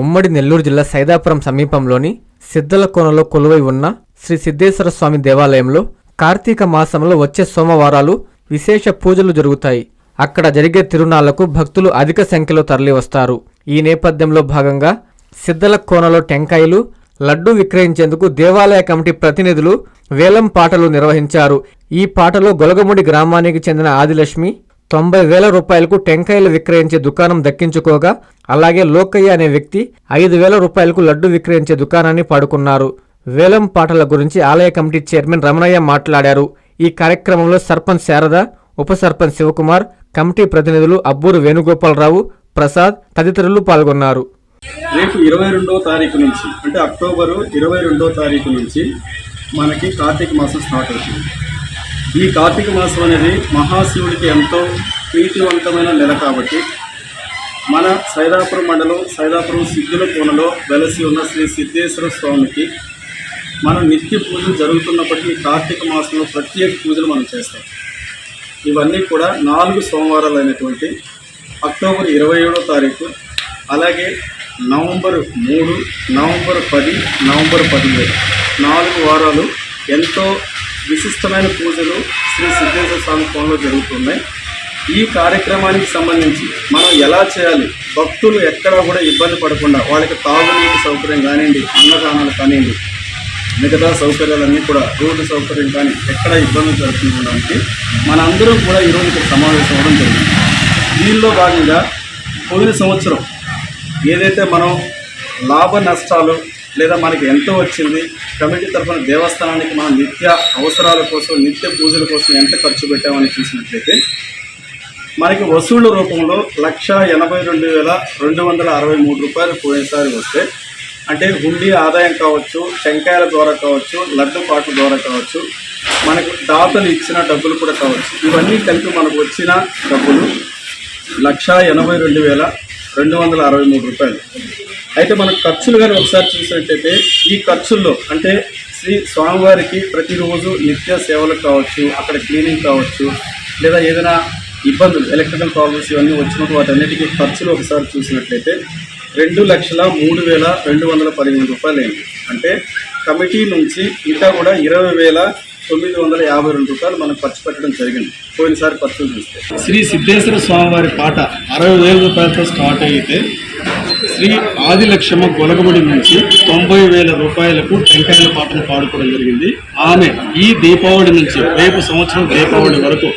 ఉమ్మడి నెల్లూరు జిల్లా సైదాపురం సమీపంలోని సిద్దలకోనలో కొలువై ఉన్న శ్రీ సిద్ధేశ్వర స్వామి దేవాలయంలో కార్తీక మాసంలో వచ్చే సోమవారాలు విశేష పూజలు జరుగుతాయి. అక్కడ జరిగే తిరునాళ్ళకు భక్తులు అధిక సంఖ్యలో తరలివస్తారు. ఈ నేపథ్యంలో భాగంగా సిద్ధల కోనలో టెంకాయలు లడ్డూ విక్రయించేందుకు దేవాలయ కమిటీ ప్రతినిధులు వేలం పాటలు నిర్వహించారు. ఈ పాటలో గొలగముడి గ్రామానికి చెందిన ఆదిలక్ష్మి తొంభై వేల రూపాయలకు టెంకాయలు విక్రయించే దుకాణం దక్కించుకోగా అలాగే లోకయ్య అనే వ్యక్తి ఐదు వేల రూపాయలకు లడ్డు విక్రయించే దుకాణాన్ని పాడుకున్నారు. వేలం పాటల గురించి ఆలయ కమిటీ చైర్మన్ రమణయ్య మాట్లాడారు. ఈ కార్యక్రమంలో సర్పంచ్ శారద ఉప సర్పంచ్ శివకుమార్ కమిటీ ప్రతినిధులు అబ్బూరు వేణుగోపాలరావు ప్రసాద్ తదితరులు పాల్గొన్నారు. రేపు ఇరవై రెండవ తారీఖు నుంచి అంటే అక్టోబరు ఇరవై రెండవ తారీఖు నుంచి మనకి కార్తీక మాసం స్టార్ట్ అవుతుంది. ఈ కార్తీక మాసం అనేది మహాశివుడికి ఎంతో ప్రీతివంతమైన నెల కాబట్టి మన సైదాపురం మండలం సైదాపురం సిద్ధుల కోనలో వెలసి ఉన్న శ్రీ సిద్ధేశ్వర స్వామికి మనం నిత్య పూజలు జరుగుతున్నప్పటికీ కార్తీక మాసంలో ప్రత్యేక పూజలు మనం చేస్తాం. ఇవన్నీ కూడా నాలుగు సోమవారాలు అయినటువంటి అక్టోబర్ ఇరవై ఏడో తారీఖు అలాగే నవంబర్ మూడు నవంబర్ పది నవంబర్ పదిహేడు నాలుగు వారాలు ఎంతో విశిష్టమైన పూజలు శ్రీ సిద్ధేశ్వర స్వామి కోణంలో జరుగుతున్నాయి. ఈ కార్యక్రమానికి సంబంధించి మనం ఎలా చేయాలి భక్తులు ఎక్కడా కూడా ఇబ్బంది పడకుండా వాళ్ళకి తాగునీటి సౌకర్యం కానివ్వండి అన్నదానాలు కానివ్వండి మిగతా సౌకర్యాలన్నీ కూడా రోడ్డు సౌకర్యం కానీ ఎక్కడ ఇబ్బంది జరుగుతుండడానికి మనందరం కూడా ఈరోజు ఇక్కడ సమావేశం అవ్వడం జరిగింది. దీనిలో భాగంగా పోయిన సంవత్సరం ఏదైతే మనం లాభ నష్టాలు లేదా మనకి ఎంత వచ్చింది కమిటీ తరఫున దేవస్థానానికి మనం నిత్య అవసరాల కోసం నిత్య పూజల కోసం ఎంత ఖర్చు పెట్టామని చూసినట్లయితే మనకి వసూళ్ళ రూపంలో లక్ష ఎనభై రెండు వేల రెండు వందల అరవై మూడు రూపాయలు పోయినసారి వస్తే అంటే హుండీ ఆదాయం కావచ్చు టెంకాయల ద్వారా కావచ్చు లడ్డు పాటల ద్వారా కావచ్చు మనకు దాతలు ఇచ్చిన డబ్బులు కూడా కావచ్చు. ఇవన్నీ కలిపి మనకు వచ్చిన డబ్బులు లక్ష ఎనభై రెండు వేల రెండు వందల అరవై మూడు రూపాయలు. అయితే మనం ఖర్చులు కానీ ఒకసారి చూసినట్టయితే ఈ ఖర్చుల్లో అంటే శ్రీ స్వామివారికి ప్రతిరోజు నిత్య సేవలు కావచ్చు అక్కడ క్లీనింగ్ కావచ్చు లేదా ఏదైనా ఇబ్బందులు ఎలక్ట్రికల్ ప్రాబ్లమ్స్ ఇవన్నీ వచ్చినప్పుడు వాటన్నిటికీ ఖర్చులు ఒకసారి చూసినట్లయితే రెండు లక్షల మూడు వేల రెండు వందల పదిహేను రూపాయలు అయింది. అంటే కమిటీ నుంచి ఇంకా కూడా ఇరవై వేల తొమ్మిది వందల యాభై రెండు రూపాయలు మనకు ఖర్చు పెట్టడం జరిగింది. పోయినసారి ఖర్చులు చూస్తే. శ్రీ సిద్ధేశ్వర స్వామివారి పాట అరవై వేల రూపాయలతో స్టార్ట్ అయితే శ్రీ ఆదిలక్ష్మ గొలగబడి నుంచి తొంభై వేల రూపాయలకు టెంకాయల పాటను పాడుకోవడం జరిగింది. ఆమె ఈ దీపావళి నుంచి రేపు సంవత్సరం దీపావళి వరకు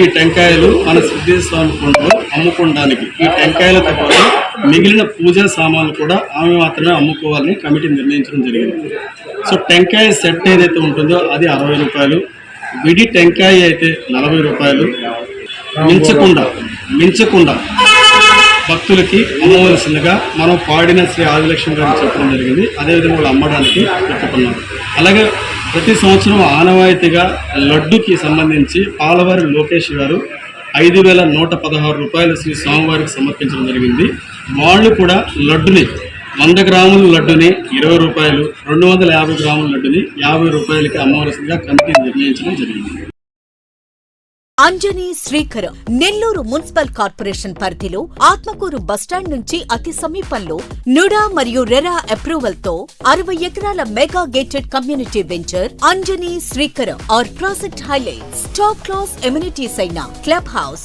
ఈ టెంకాయలు మన సిద్ధేశ్వర స్వామి కొండలో అమ్ముకోవడానికి ఈ టెంకాయలతో పాటు మిగిలిన పూజా సామాన్లు కూడా ఆమె మాత్రమే అమ్ముకోవాలని కమిటీ నిర్ణయించడం జరిగింది. సో టెంకాయ సెట్ ఏదైతే ఉంటుందో అది అరవై రూపాయలు. విడి టెంకాయ అయితే నలభై రూపాయలు. మించకుండా మించకుండా భక్తులకి అమ్మవలసిందిగా మనం పాడిన శ్రీ ఆదిలక్ష్మి గారు చెప్పడం జరిగింది. అదేవిధంగా వాళ్ళు అమ్మడానికి పెట్టుకున్నారు అలాగే ప్రతి సంవత్సరం ఆనవాయితీగా లడ్డుకి సంబంధించి పాలవారి లోకేష్ గారు ఐదు వేల నూట పదహారు రూపాయలు శ్రీ స్వామివారికి సమర్పించడం జరిగింది. వాళ్ళు కూడా లడ్డుని వంద గ్రాముల లడ్డుని ఇరవై రూపాయలు రెండు వందల యాభై గ్రాముల లడ్డుని యాభై రూపాయలకి అమ్మవలసిందిగా కమిటీ నిర్ణయించడం జరిగింది. అంజనీ శ్రీకరం నెల్లూరు మున్సిపల్ కార్పొరేషన్ పరిధిలో ఆత్మకూరు బస్టాండ్ నుంచి అతి సమీపంలో నుడా మరియు రెరా అప్రూవల్తో అరవై ఎకరాల mega gated community venture Anjani Srikaram R project highlights top class amenities అయిన club house